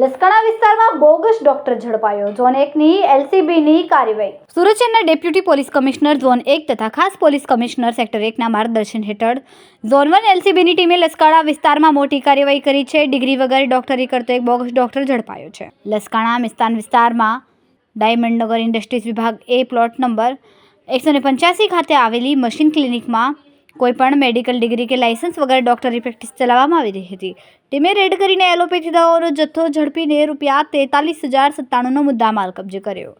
લસકાણા વિસ્તારમાં bogus doctor ઝડપાયો. Zone એકની એલસીબીની કાર્યવાહી. સુરત શહેરના ડેપ્યુટી પોલીસ કમિશનર, ઝોન એક તથા ખાસ પોલીસ કમિશનર સેક્ટર એકના માર્ગદર્શન હેઠળ ઝોન વન એલસીબીની ટીમે લસકાણા વિસ્તારમાં મોટી કાર્યવાહી કરી છે. ડિગ્રી વગર ડોક્ટરી કરતો એક બોગસ ડોક્ટર ઝડપાયો છે. લસકાણા મિસ્તાન વિસ્તારમાં ડાયમંડ નગર ઇન્ડસ્ટ્રીઝ વિભાગ એ પ્લોટ નંબર એકસો ને પંચ્યાસી ખાતે આવેલી મશીન ક્લિનિકમાં કોઈપણ મેડિકલ ડિગ્રી કે લાયસન્સ વગર ડોક્ટરી પ્રેક્ટિસ ચલાવવામાં આવી રહી હતી. ટીમે રેડ કરીને એલોપેથી દવાઓનો જથ્થો ઝડપીને રૂપિયા તેતાલીસ હજાર સત્તાણુંનો મુદ્દામાલ કબજે કર્યો.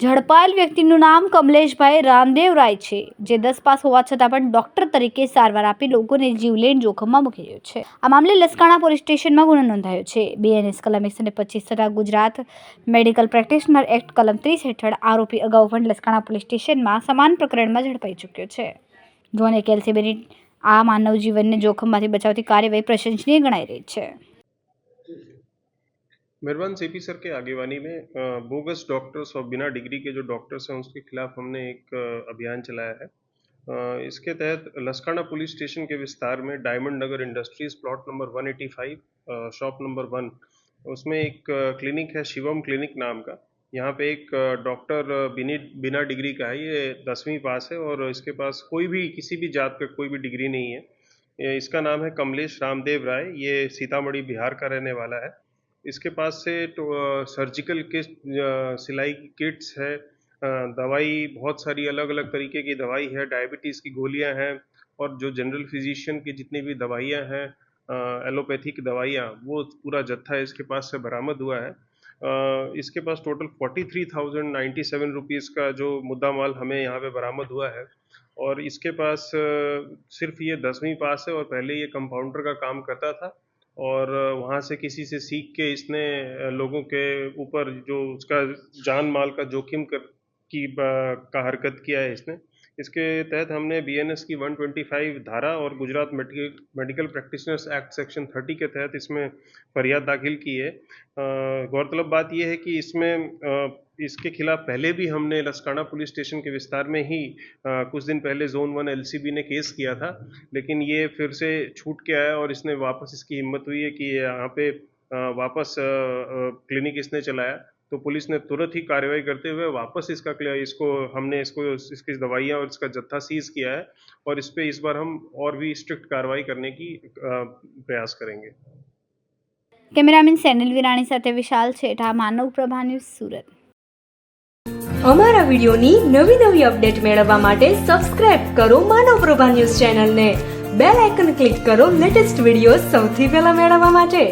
ઝડપાયેલ વ્યક્તિનું નામ કમલેશભાઈ રામદેવ રાય છે, જે દસ પાસ હોવા છતાં પણ ડોક્ટર તરીકે સારવાર આપી લોકોને જીવલેણ જોખમમાં મૂકી રહ્યો છે. આ મામલે લસકાણા પોલીસ સ્ટેશનમાં ગુનો નોંધાયો છે. બીએનએસ કલમ એકસો ને પચીસ તથા ગુજરાત મેડિકલ પ્રેક્ટિશનર એક્ટ કલમ ત્રીસ હેઠળ આરોપી અગાઉ પણ લસકાણા પોલીસ સ્ટેશનમાં સમાન પ્રકરણમાં ઝડપાઈ ચૂક્યો છે. જોન એક એલસીબીની આ માનવ જીવનને જોખમમાંથી બચાવતી કાર્યવાહી પ્રશંસનીય ગણાઈ રહી છે मेहरबान सीपी सर के आगेवानी में अ, बोगस डॉक्टर्स और बिना डिग्री के जो डॉक्टर्स हैं उसके खिलाफ हमने एक अ, अभियान चलाया है अ, इसके तहत लसकाना पुलिस स्टेशन के विस्तार में diamond Nagar industries plot number 185 अ, शॉप नंबर वन उसमें एक अ, क्लिनिक है शिवम क्लिनिक नाम का यहाँ पे एक डॉक्टर बिनी, बिना डिग्री का है, ये दसवीं पास है और इसके पास कोई भी, किसी भी जात का कोई भी डिग्री नहीं है। इसका नाम है कमलेश रामदेव राय, ये सीतामढ़ी, बिहार का रहने वाला है। इसके पास से तो सर्जिकल किट सिलाई की किट्स है दवाई, बहुत सारी अलग अलग तरीके की दवाई है, डायबिटीज़ की गोलियाँ हैं और जो जनरल फिजिशियन की जितनी भी दवाइयाँ हैं एलोपैथिक दवाइयाँ, वो पूरा जत्था इसके पास से बरामद हुआ है। इसके पास total forty three thousand ninety seven rupees का जो मुद्दा माल हमें यहाँ पे बरामद हुआ है। और इसके पास सिर्फ़ ये दसवीं पास है और पहले ये कंपाउंडर का काम करता था। और वहाँ से किसी से सीख के इसने लोगों के ऊपर जो उसका जान माल का जोखिम कर, की का हरकत किया है इसने। इसके तहत हमने बीएनएस की 125 धारा और Gujarat medical practitioners act section 30 के तहत इसमें फरियाद दाखिल की है। गौरतलब बात यह है कि इसमें इसके खिलाफ पहले भी हमने लसकाना पुलिस स्टेशन के विस्तार में ही अ, कुछ दिन पहले जोन वन एलसीबी ने केस किया था लेकिन ये फिर से छूट के आया और इसने वापस इसकी हिम्मत हुई है कि यहाँ पे अ, वापस अ, अ, क्लिनिक इसने चलाया। तो पुलिस ने तुरंत ही कार्रवाई करते हुए वापस इसका क्लियर- इसको हमने इसको इसकी दवाइयाँ और इसका जत्था सीज किया है और इस पे इस बार हम और भी स्ट्रिक्ट कार्रवाई करने की अ, प्रयास करेंगे કેમેરામેન સેનિલ વિરાણી સાથે વિશાલ છેઠા માનવ પ્રભા ન્યૂઝ સુરત અમારા વિડિયોની નવી નવી અપડેટ મેળવવા માટે સબસ્ક્રાઇબ કરો માનવ પ્રભા ન્યૂઝ ચેનલને બેલ આઇકન ક્લિક કરો લેટેસ્ટ વિડીયો સૌથી પહેલા મેળવવા માટે